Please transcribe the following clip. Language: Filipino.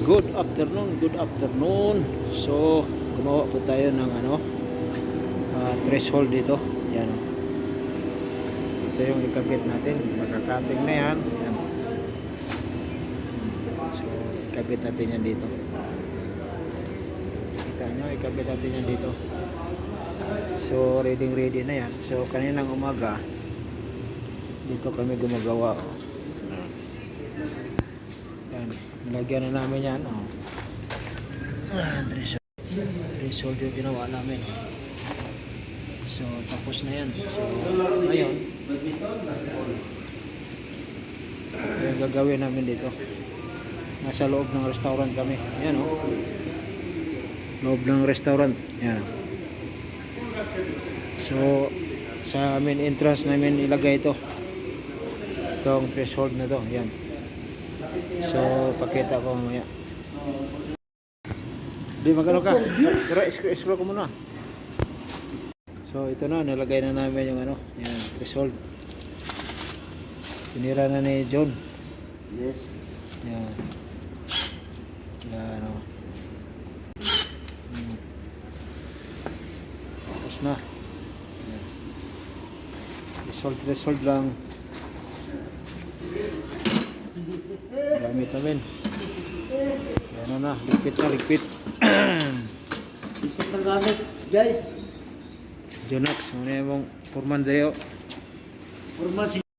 Good afternoon, good afternoon. So, gumawa po tayo ng ano, ah, threshold dito. Yan. Ito yung ikabit natin. Magkakating na yan. Yan. So, ikabit natin yan dito. Kita nyo, ikabit natin yan dito. So, ready ready na yan. So, kaninang umaga, dito kami gumagawa. oh. Yan, nilagyan na namin yan. Oh. Ah, threshold. Threshold yung ginawa namin. So, tapos na yan. So, ngayon, yung gagawin namin dito. Nasa loob ng restaurant kami. Yan oh. Loob ng restaurant. Yan. So, sa main entrance namin ilagay ito. Itong threshold na to. Yan. So, pakita ko mamaya. Di magano ka? Pero scroll ko muna. So, ito na. Nilagay na namin yung ano. Yan, threshold. Pinira na ni John. Yes. Yan. Yan, o. Hmm. Tapos na. Yan. Threshold, threshold lang. Gamit namin. Yan na, ligpit na, ligpit. Ikot ng gamit, guys. Jonax, muna yung mong purman dito. Formal si